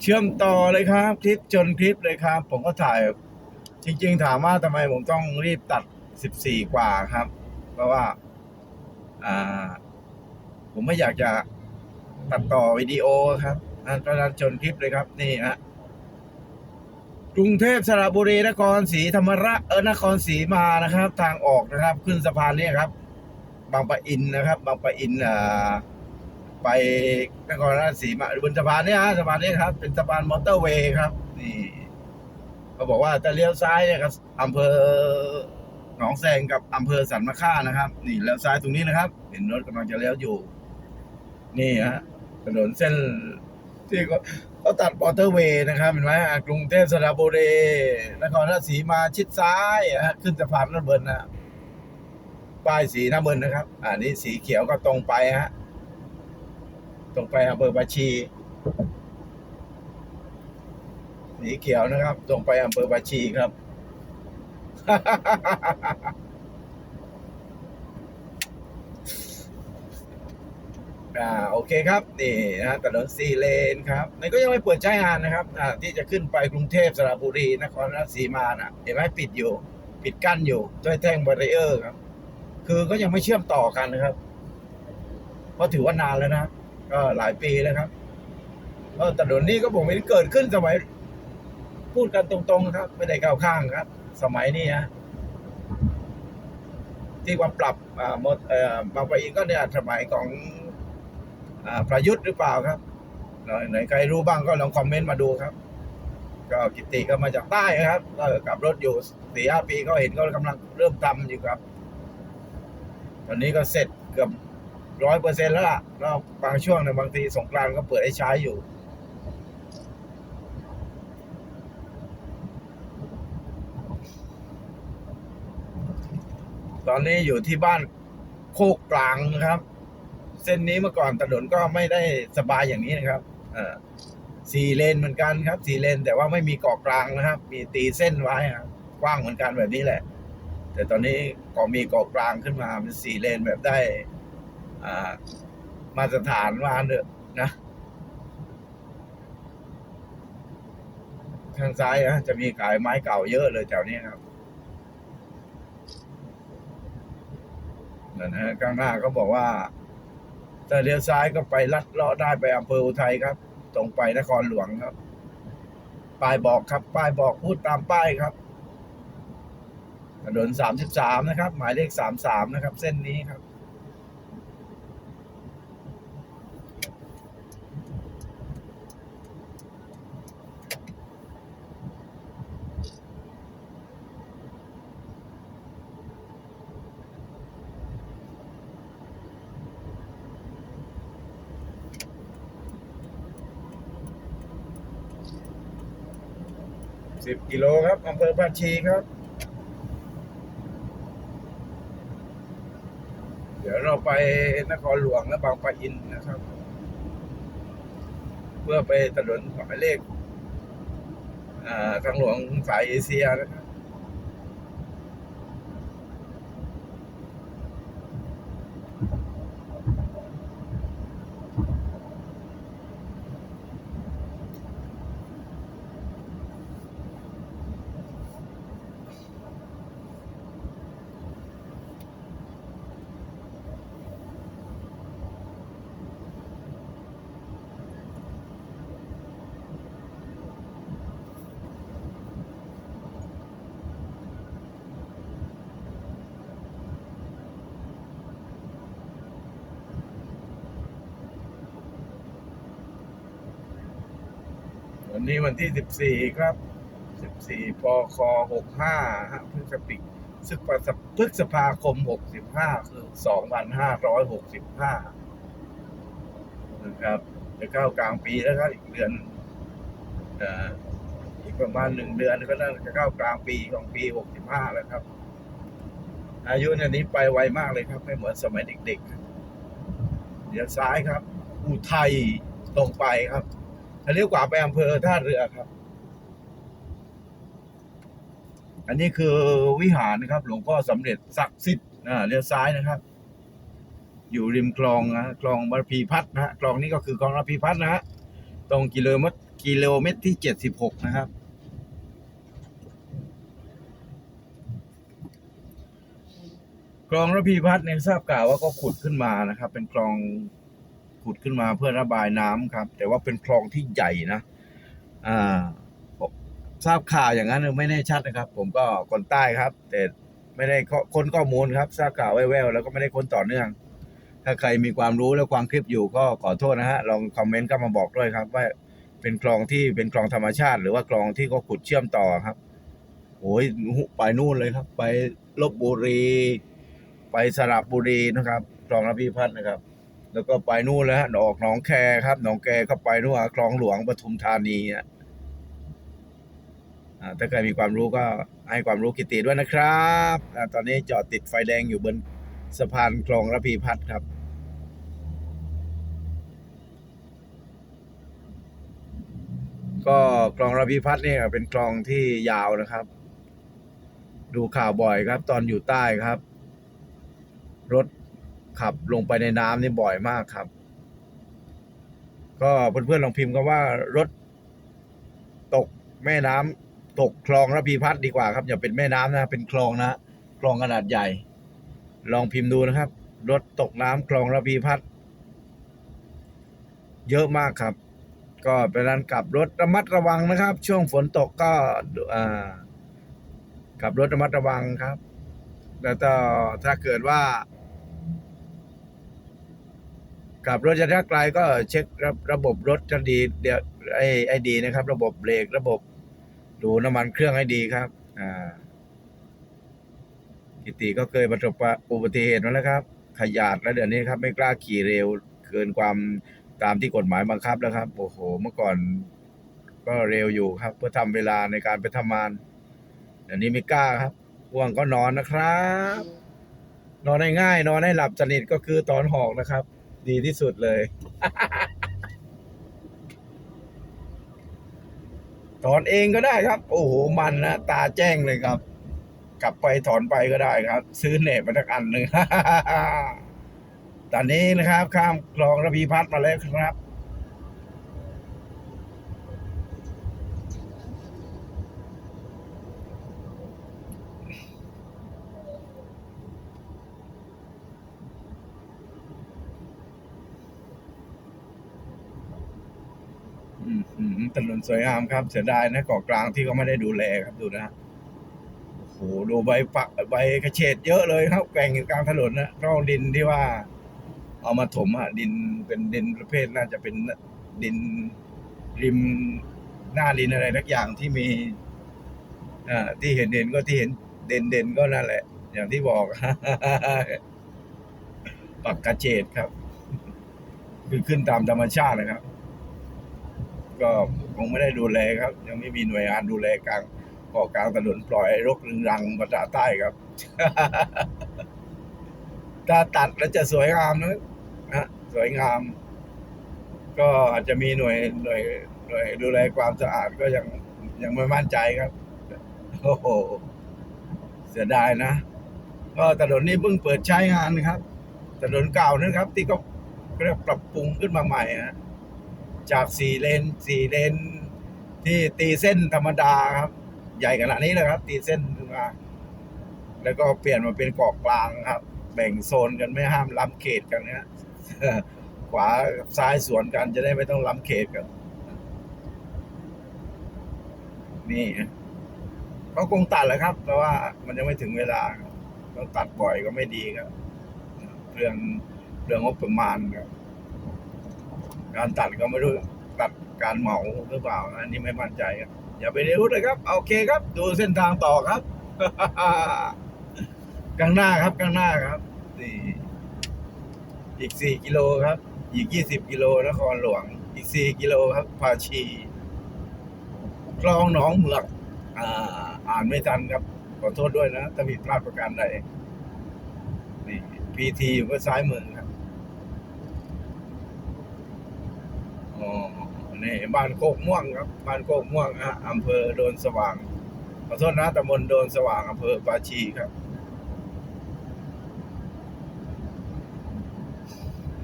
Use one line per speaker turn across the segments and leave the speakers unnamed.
เชื่อมต่อเลยครับ คลิปจนคลิปเลยครับ ผมก็ถ่าย จริง ๆ ถามว่าทำไมผมต้องรีบตัด 14 กว่าครับ เพราะว่า อ่า ผมไม่อยากจะตัดต่อวิดีโอครับอ่าเพราะฉะนั้นจนคลิปเลยครับ นี่ฮะกรุงเทพสระบุรีนครศรีธรรมราชเออนครศรีมานะครับ ทางออกนะครับ ขึ้นสะพานนี้ครับ บางปะอินนะครับ บางปะอินอ่า ไปนครราชสีมาบนสะพานเนี้ฮะสะพานนี้ครับ เป็นสะพานมอเตอร์เวย์ครับ นี่เขาบอกว่าจะเลี้ยวซ้ายเนี่ยครับอำเภอหนองแซงกับอำเภอสันมะค่านะครับ นี่เลี้ยวซ้ายตรงนี้นะครับ เห็นรถกำลังจะเลี้ยวอยู่ นี่ฮะถนนเส้นที่เขาเขาตัดมอเตอร์เวย์นะครับเห็นไหมอะกรุงเทพสระบุรีนครราชสีมาชิดซ้ายฮะขึ้นสะพานน้ำเบิร์นนะป้ายสีน้ำเบิร์นนะครับอ่านี่สีเขียวก็ตรงไปฮะ ตรงไปอำเภอปาชีสีเขียวนะครับ ตรงไปอำเภอปาชีครับ อ่าโอเคครับ นี่นะฮะถนนสี่เลนครับมันก็ยังไม่เปิดใช้งานนะครับ อ่า ที่จะขึ้นไปกรุงเทพสระบุรีนครราชสีมาน่ะ เห็นไหมปิดอยู่ ปิดกั้นอยู่ด้วยแท่งบารีเออร์ครับ คือก็ยังไม่เชื่อมต่อกันนะครับ เพราะถือว่านานแล้วนะ ก็หลายปีแล้วครับก็ถนนนี้ก็ผมเห็นเกิดขึ้นสมัย พูดกันตรงๆครับ ไม่ได้ก้าวข้างครับ สมัยนี้ฮะที่ว่าปรับอ่าหมดเอ่อบางปะอินก็เนี่ยสมัยของอ่าประยุทธ์หรือเปล่าครับไหนใครรู้บ้างก็ลองคอมเมนต์มาดูครับ ก็กิติก็มาจากใต้ครับก็ขับรถอยู่สี่ห้าปีก็เห็นก็กำลังเริ่มทำอยู่ครับ ตอนนี้ก็เสร็จเกือบ ร้อยเปอร์เซ็นต์แล้วล่ะแล้วบางช่วงเนี่ยบางทีสงกรานก็เปิดให้ใช้อยู่ ตอนนี้อยู่ที่บ้านโคกกลางนะครับ เส้นนี้เมื่อก่อนถนนก็ไม่ได้สบายอย่างนี้นะครับสี่เลนเหมือนกันครับสี่เลน แต่ว่าไม่มีเกาะกลางนะครับ มีตีเส้นไว้ครับกว้างเหมือนกันแบบนี้แหละ แต่ตอนนี้ก็มีเกาะกลางขึ้นมาเป็นสี่เลนแบบได้ มาตรฐานว่าเนอะนะทางซ้ายนะจะมีขายไม้เก่าเยอะเลยแถวนี้ครับนั่นนะฮะข้างหน้าก็บอกว่าถ้าเลี้ยวซ้ายก็ไปลัดเลาะได้ไปอำเภออุทัยครับ ตรงไปนครหลวงครับ ป้ายบอกครับ ป้ายบอกพูดตามป้ายครับถนนสามสิบสามนะครับ หมายเลขสามสามนะครับ เส้นนี้ครับ สิบกิโลครับอำเภอบ้านชีครับ เดี๋ยวเราไปนครหลวงและบางปะอินนะครับ เพื่อไปถนนหมายเลขทางหลวงสายเอเชียนะครับ วั นี้วันที่สิบสี่ครับสิบสี่ปคหกห้าฮะพฤษภาศึกพฤษภาคมหกสิบห้าคือสองพันห้าร้อยหกสิบห้านะครับ จะเข้ากลางปีแล้วครับอีกเดือนอ่ออีกประมาณหนึ่งเดือนก็น่าจะเข้ากลางปีของปีหกสิบห้าแล้วครับ อายุเนี่ยนี้ไปไวมากเลยครับ ไม่เหมือนสมัยเด็กๆ เดี๋ยวซ้ายครับ อุทัยตรงไปครับ เลี้ยวขวาไปอำเภอท่าเรือครับ อันนี้คือวิหารนะครับ หลวงพ่อสำเร็จศักดิ์สิทธิ์อ่าเลี้ยวซ้ายนะครับ อยู่ริมคลองนะคลองบรพีพัฒนะฮะคลองนี้ก็คือคลองระพีพัฒนะฮะตรงกิโลเมตรกิโลเมตรที่เจ็ดสิบหกนะครับ คลองระพีพัฒน์เนี่ยทราบข่าวว่าก็ขุดขึ้นมานะครับ เป็นคลอง ขุดขึ้นมาเพื่อระบายน้ำครับ แต่ว่าเป็นคลองที่ใหญ่นะอ่าผมทราบข่าวอย่างนั้นไม่แน่ชัดนะครับ ผมก็คนใต้ครับ แต่ไม่ได้ค้นข้อมูลครับทราบข่าวแว่วๆแล้วก็ไม่ได้ค้นต่อเนื่อง ถ้าใครมีความรู้และความคลิปอยู่ก็ขอโทษนะฮะลองคอมเมนต์เข้ามาบอกด้วยครับ ว่าเป็นคลองที่เป็นคลองธรรมชาติ หรือว่าคลองที่เขาขุดเชื่อมต่อครับโอ้ยไปนู่นเลยครับ ไปลบบุรี ไปสระบุรีนะครับคลองระพีพัฒน์นะครับ แล้วก็ไปนู่นแล้วฮะออกหนองแคครับ หนองแคก็ไปนู่นอะคลองหลวงปทุมธานีอะอ่าถ้าใครมีความรู้ก็ให้ความรู้กิติด้วยนะครับอตอนนี้จอดติดไฟแดงอยู่บนสะพานคลองระพีพัฒน์ครับก็คลองระพีพัฒน์เนี่ยเป็นคลองที่ยาวนะครับ ดูข่าวบ่อยครับ ตอนอยู่ใต้ครับ รถ ขับลงไปในน้ำนี่บ่อยมากครับ ก็เพื่อนๆลองพิมพ์กันว่ารถตกแม่น้ำตกคลองระพีพัฒน์ดีกว่าครับ อย่าเป็นแม่น้ำนะ เป็นคลองนะคลองขนาดใหญ่ ลองพิมพ์ดูนะครับ รถตกน้ำคลองระพีพัฒน์เยอะมากครับ ก็เป็นการขับรถระมัดระวังนะครับ ช่วงฝนตกก็ขับรถระมัดระวังครับ แล้วก็ถ้าเกิดว่า ขับรถระยะไกลก็เช็คระระบบรถจะดีเดี๋ยวไอ้ไอ้ดีนะครับ ระบบเบรกระบบดูน้ำมันเครื่องให้ดีครับ อ่ากิติก็เคยประสบอุบัติเหตุมาแล้วครับ ขยาดแล้วเดี๋ยวนี้ครับ ไม่กล้าขี่เร็วเกินความตามที่กฎหมายบังคับแล้วครับโอ้โห เมื่อก่อน ก็เร็วอยู่ครับ เพื่อทำเวลาในการไปทำงานเดี๋ยวนี้ไม่กล้าครับว่วงก็นอนนะครับ นอนได้ง่าย นอนให้หลับสนิทก็คือตอนหอกนะครับ ดีที่สุดเลย ถอนเองก็ได้ครับ โอ้โห มันนะ ตาแจ้งเลยครับ กลับไปถอนไปก็ได้ครับ ซื้อเน็ตมาทักอันหนึ่งตอนนี้นะครับ ข้ามคลองระพีพัฒน์มาแล้วครับ อืมอื มถนสวยงามครับ เสียดายนะเกาะกลางที่เขาไม่ได้ดูแลครับดูนะโอ้โหดูใบปักใบกระเฉดเยอะเลยครับแกว่งอยู่กลางถนนนะร่องดินที่ว่า เอามาถมอะดินเป็นดินประเภทน่าจะเป็นดินริมหน้าดินอะไรทักอย่างที่มีอ่าที่เห็นเด่นก็ที่เห็นเด่นเด่นก็นั่นแหละ อย่างที่บอกปักกระเฉดครับ คือขึ้นตามธรรมชาตินะครับ ก็คงไม่ได้ดูแลครับ ยังไม่มีหน่วยงานดูแลกลางเกาะกลางถนนปล่อยให้รกรึงรังภาษาใต้ครับ ถ้าตัดแล้วจะสวยงามนะนะสวยงาม ก็อาจจะมีหน่วยหน่วยหน่วยดูแลความสะอาดก็ยังยังไม่มั่นใจครับ โอ้โหเสียดายนะก็ถนนนี้เพิ่งเปิดใช้งานครับถนนเก่านะครับ ที่ก็เรียกปรับปรุงขึ้นมาใหม่ฮะ จากสี่เลนสี่เลนที่ตีเส้นธรรมดาครับ ใหญ่ขนาดนี้เลยครับ ตีเส้นมาแล้วก็เปลี่ยนมาเป็นเกาะกลางครับ แบ่งโซนกันไม่ห้ามล้ำเขตกันนะขวาซ้ายสวนกันจะได้ไม่ต้องล้ำเขตกัน นี่เขาคงตัดแหละครับ แต่ว่ามันยังไม่ถึงเวลาต้องตัดบ่อยก็ไม่ดีครับเรื่องเรื่องงบประมาณครับ การตัดก็ไม่รู้ตัดการเหมาหรือเปล่า อันนี้ไม่มั่นใจครับอย่าไปเร็วเลยครับ โอเคครับ ดูเส้นทางต่อครับกลางหน้าครับกลางหน้าครับนี่อีกสี่กิโลครับ อีกยี่สิบกิโลนครหลวง อีกสี่กิโลครับภาชีคลองหนองเหมือกอ่าอ่านไม่ทันครับ ขอโทษด้วยนะถ้าผิดพลาดประการใดนี่พีทีอยู่ก็ซ้ายมือครับ อ๋อนี่บ้านโคกม่วงครับ บ้านโคกม่วงฮะอำเภอโดนสว่างขอโทษนะตำบลโดนสว่างอำเภอปาชีครับ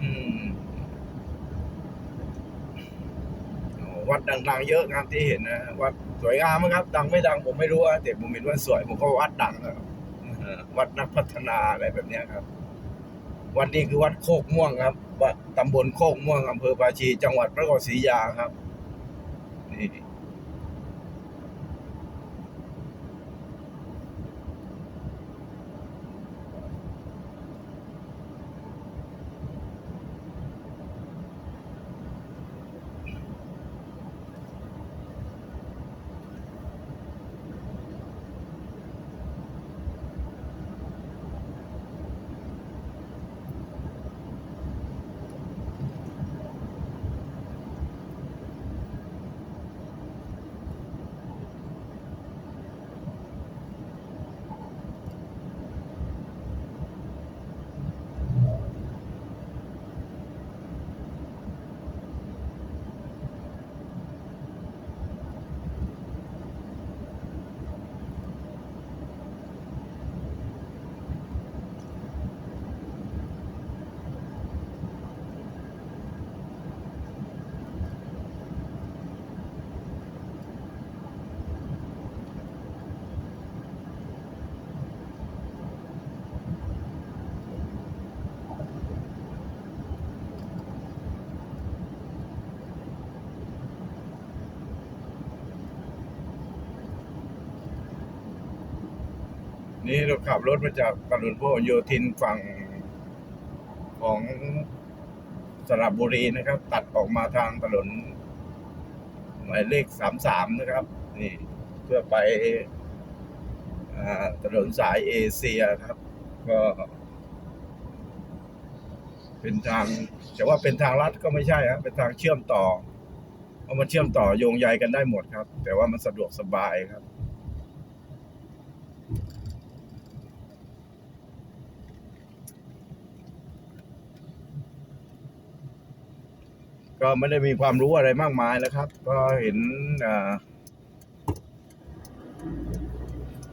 อือวัดดังๆเยอะครับที่เห็นนะวัดสวยงามครับ ดังไม่ดังผมไม่รู้แต่ผมเห็นว่าสวยผมก็วัดดังอะเออวัดนักพัฒนาอะไรแบบนี้ครับ วัดนี้คือวัดโคกม่วงครับวัดตำบลโคกม่วงอำเภอปาชี จังหวัดพระนครศรีอยุธยาครับนี่ นี่เราขับรถมาจากถนนพหลโยธินฝั่งของสระบุรีนะครับ ตัดออกมาทางถนนหมายเลขสามสามนะครับ นี่เพื่อไปถนนสายเอเชียครับ ก็ เป็นทางจะว่าเป็นทางลัดก็ไม่ใช่ครับเป็นทางเชื่อมต่อเพราะมันเชื่อมต่อโยงใยกันได้หมดครับ แต่ว่ามันสะดวกสบายครับ ก็ไม่ได้มีความรู้อะไรมากมายแล้วครับ ก็เห็น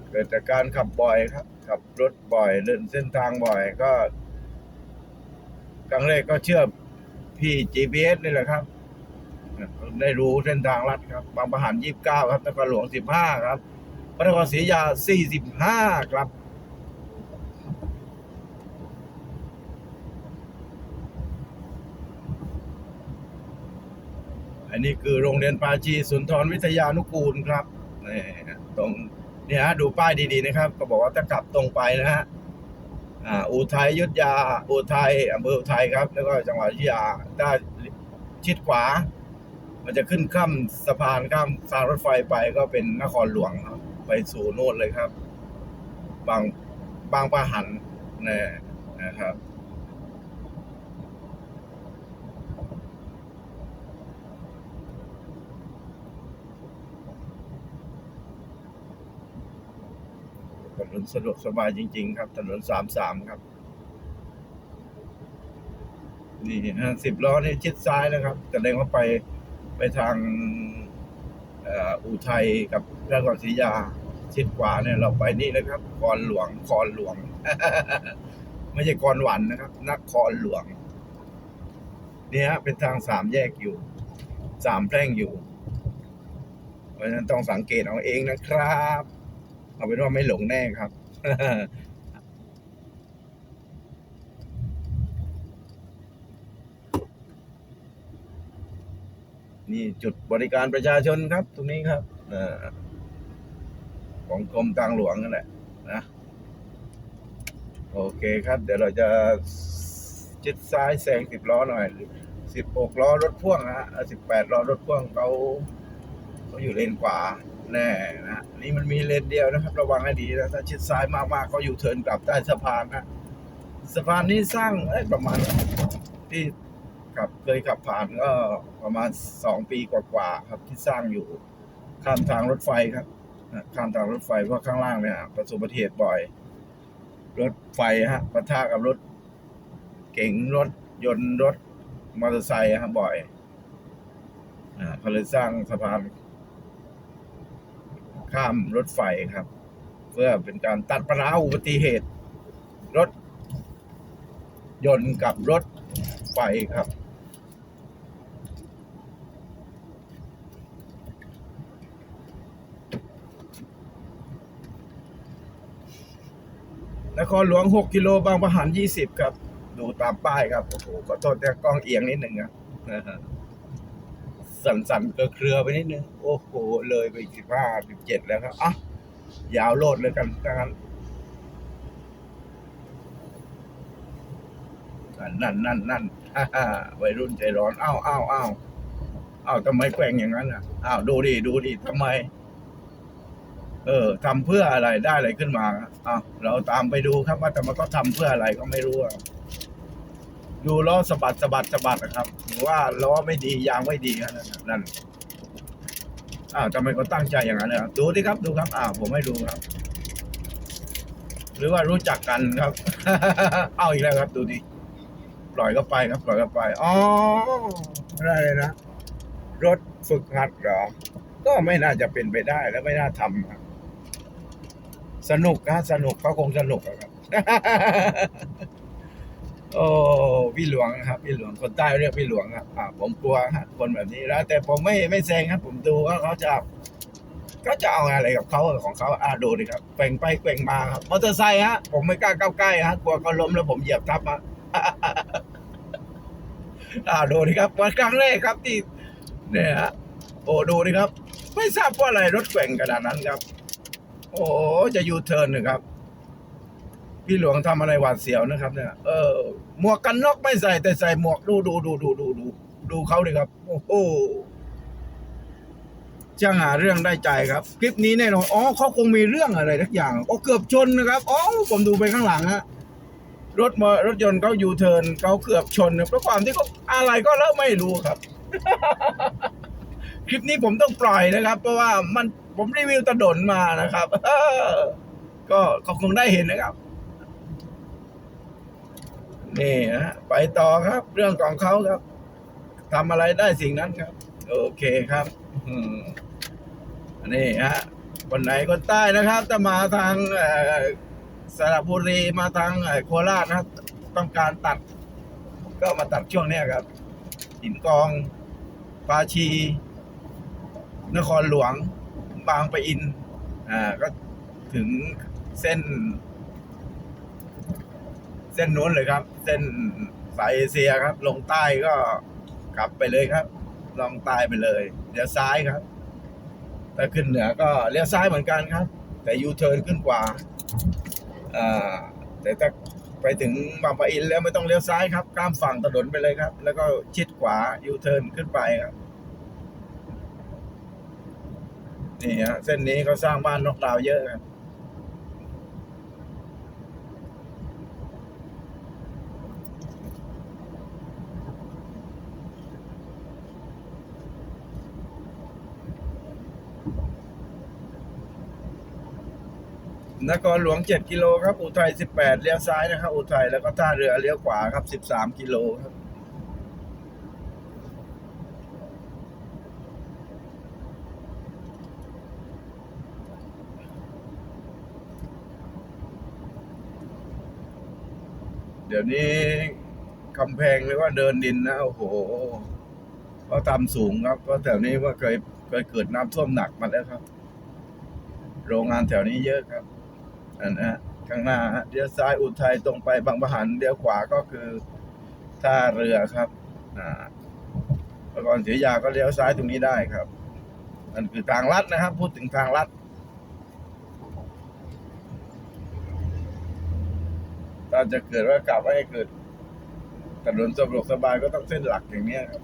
เกิดจากการขับบ่อยครับ ขับรถบ่อยเดินเส้นทางบ่อยก็ครั้งแรกก็เชื่อพี่ GPS นี่แหละครับได้รู้เส้นทางลัดครับ บางประหันยี่สิบเก้าครับนครหลวงสิบห้าครับพระนครศรีอยุธยาสี่สิบห้าครับ นนี้คือโรงเรียนปาจีสุนทรวิทยานุกูลครับนี่ตรงเนี่ยฮะดูป้ายดีๆนะครับ ก็บอกว่าถ้ากลับตรงไปนะฮะอ่าอุทัยยุทธยาอุทัยอำเภออุทัยครับ แล้วก็จังหวัดยุธยาถ้าชิดขวา มันจะขึ้นข้ามสะพานข้ามทางรถไฟไปก็เป็นนครหลวงครับไปสู่โน่นเลยครับ บางบางปะหันนี่นะครับ นนสะดวกสบายจริง ๆ ครับ ถนนสามสามครับ นี่ฮะสิบล้อนี่ชิดซ้ายนะครับแสดงว่าไปไปทางอุทัยกับนครศรียาชิดขวาเนี่ยเราไปนี่นะครับคอนหลวงคอนหลวง ไม่ใช่คอนหวันนะครับนครหลวง เนี่ฮะเป็นทางสามแยกอยู่สามแพร่งอยู่ เพราะฉะนั้นต้องสังเกตเอาเองนะครับ เอาเป็นว่าไม่หลงแน่ครับนี่จุดบริการประชาชนครับ ตรงนี้ครับอของกรมทางหลวงนั่นแหละนะโอเคครับ เดี๋ยวเราจะชิดซ้ายแซงสิบล้อหน่อยสิบหกล้อรถพ่วงฮะสิบแปดล้อรถพ่วงเขาเขาอยู่เลนขวา แน่นะนี่มันมีเลนเดียวนะครับ ระวังให้ดีนะถ้าชิดซ้ายมากๆเขาอยู่เทินกลับใต้สะพานนะสะพานนี้สร้างเอ้ยประมาณที่ขับเคยขับผ่านก็ประมาณสองปีกว่าๆครับที่สร้างอยู่ข้ามทางรถไฟครับข้ามทางรถไฟเพราะข้างล่างเนี่ยประสบอุบัติเหตุบ่อย รถไฟฮะปะทะกับรถ เก๋งรถยนต์รถมอเตอร์ไซค์ฮะบ่อยอ่าเขาเลยสร้างสะพาน ข้ามรถไฟครับ เพื่อเป็นการตัดปัญาอุบัติเหตุ รถ ยนต์กับรถไฟครับนครหลวง 6 กิโลบางประหาร 20 ครับ ดูตามป้ายครับ โอ้โห ขอโทษแต่กล้องเอียงนิดหนึ่งครับ สั่นๆเครือไปนิดนึง โอ้โห เลยไปสิบห้าสิบเจ็ดแล้วครับอะยาวโลดเลยกันดันนั่นนั่นนั่นฮ่าฮ่าวัยรุ่นใจร้อนอ้าวอ้าวอ้าวอ้าวทำไมแกว่งอย่างนั้นอะอ้าวดูดิดูดิทำไม เออทำเพื่ออะไรได้อะไรขึ้นมาอะเราตามไปดูครับว่าแต่มันก็ทำเพื่ออะไรก็ไม่รู้อะ ดูล้อสะบัดสะบัดสะบัดนะครับหรือว่าล้อไม่ดียางไม่ดีนั่นนั่นอ้าวทำไมเขาตั้งใจอย่างนั้นนะครับดูดิครับดูครับอ้าวผมไม่ดูครับ หรือว่ารู้จักกันครับ เอาอีกแล้วครับ ดูดิปล่อยก็ไปครับ ปล่อยก็ไปอ๋ออะไรเลยนะรถฝึกหัดเหรอ ก็ไม่น่าจะเป็นไปได้และไม่น่าทำครับสนุกนะสนุกเขาคงสนุกอะครับ โอ้พี่หลวงครับพี่หลวงคนใต้เรียกพี่หลวงครับอ่าผมกลัวฮะคนแบบนี้แล้ว แต่ผมไม่ไม่แซงครับ ผมดูว่าเขาจะเขาจะเอาอะไรกับเขาของเขาอ่าดูดิครับแกว่งไปแกว่งมาครับมอเตอร์ไซค์ฮะ ผมไม่กล้าเข้าใกล้ฮะกลัวเขาล้มแล้วผมเหยียบทับฮะอ่าดูดิครับวันครั้งแรกครับที่เนี่ยฮะโอ้ดูดิครับ ไม่ทราบว่าอะไรรถแกว่งขนาดนั้นครับ โอ้จะยูเทิร์นนะครับ พี่หลวงทำอะไรหวาดเสียวนะครับ เนี่ย เออ หมวกกันน็อกไม่ใส่แต่ใส่หมวกดูดูดูดูดูดูดูเขาดิครับ โอ้โหช่างหาเรื่องได้ใจครับ คลิปนี้แน่นอนอ๋อเขาคงมีเรื่องอะไรทักอย่างอ๋อเกือบชนนะครับอ๋อผมดูไปข้างหลังฮะรถมารถยนต์เขายูเทิร์นเขาเกือบชนเพราะความที่เขาอะไรก็แล้วไม่รู้ครับ คลิปนี้ผมต้องปล่อยนะครับ เพราะว่ามันผมรีวิวตะดนมานะครับเออก็ก็คงได้เห็นนะครับ นี่นะไปต่อครับ เรื่องของเขาครับทำอะไรได้สิ่งนั้นครับ โอเคครับอืมนี่ฮะคนไหนคนใต้นะครับถ้ามาทางสระบุรีมาทางโคราชนะครับ ต้องการตัด ก็มาตัดช่วงนี้ครับหินกองปาชี นครหลวง บางปะอินอ่าก็ถึงเส้น เส้นนู้นเลยครับ เส้นสายเอเชียครับ ลงใต้ก็กลับไปเลยครับลงใต้ไปเลยเลี้ยวซ้ายครับถ้าขึ้นเหนือก็เลี้ยวซ้ายเหมือนกันครับ แต่ยูเทิร์นขึ้นกว่าอ่าแต่ถ้าไปถึงบางปะอินแล้วไม่ต้องเลี้ยวซ้ายครับ ข้ามฝั่งถนนไปเลยครับ แล้วก็ชิดขวายูเทิร์นขึ้นไปครับนี่ฮะเส้นนี้เขาสร้างบ้านนกดาวเยอะครับ นครหลวง 7 กิโลครับ อุทัย 18 เลี้ยวซ้ายนะครับ อุทัย แล้วก็ท่าเรือเลี้ยวขวาครับ 13 กิโลครับเดี๋ยวนี้กำแพงหรือว่าเดินดินนะโอ้โหก็ทำสูงครับเพราะแถวนี้ว่าเคยเคยเกิดน้ำท่วมหนักมาแล้วครับ โรงงานแถวนี้เยอะครับ อันนะข้างหน้าเลี้ยวซ้ายอุทัยตรงไปบางประหันเลี้ยวขวาก็คือท่าเรือครับอ่าพระกรศรียยาก็เลี้ยวซ้ายตรงนี้ได้ครับนั่นคือทางลัดนะครับ พูดถึงทางลัดถ้าจะเกิดว่ากลับให้เกิดถนนสะดวกสบายก็ต้องเส้นหลักอย่างนี้ครับ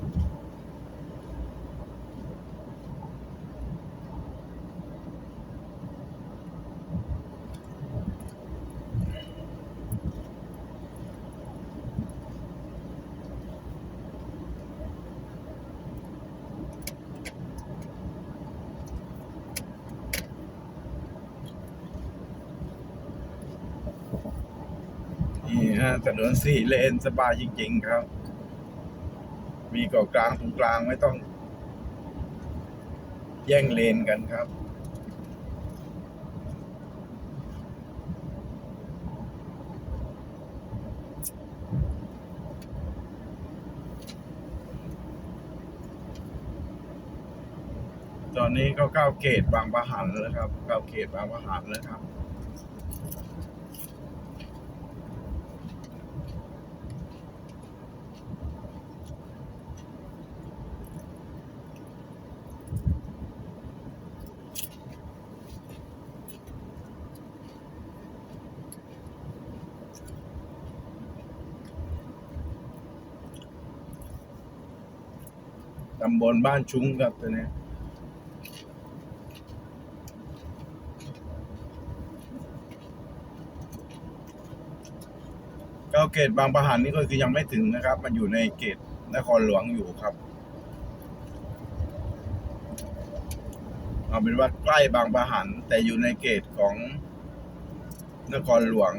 นี่ ฮะถนนสี่เลนสบายจริง ๆ ครับ มีเกาะกลางตรงกลางไม่ต้อง แย่งเลนกันครับตอนนี้ก็เข้าเขตบางประหันแล้วครับเข้าเขตบางประหันแล้วครับ ตำบลบ้านชุ้งครับตัวนี้ก็เกตบางประหันนี่ก็คือยังไม่ถึงนะครับ มันอยู่ในเกตนครหลวงอยู่ครับ เอาเป็นว่าใกล้บางประหันแต่อยู่ในเกตของนครหลวง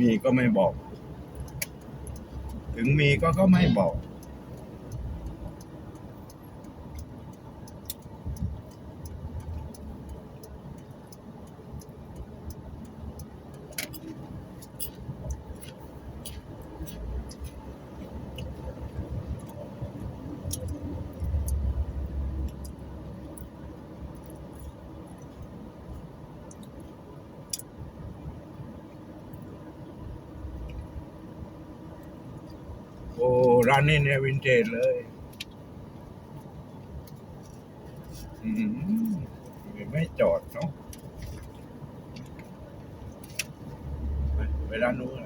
มีก็ไม่บอก ถึงมีก็ก็ไม่บอก โอ้ ร้านนี้เนี่ยวินเทจเลยอืมไม่จอดเนาะไปไปร้านนู้น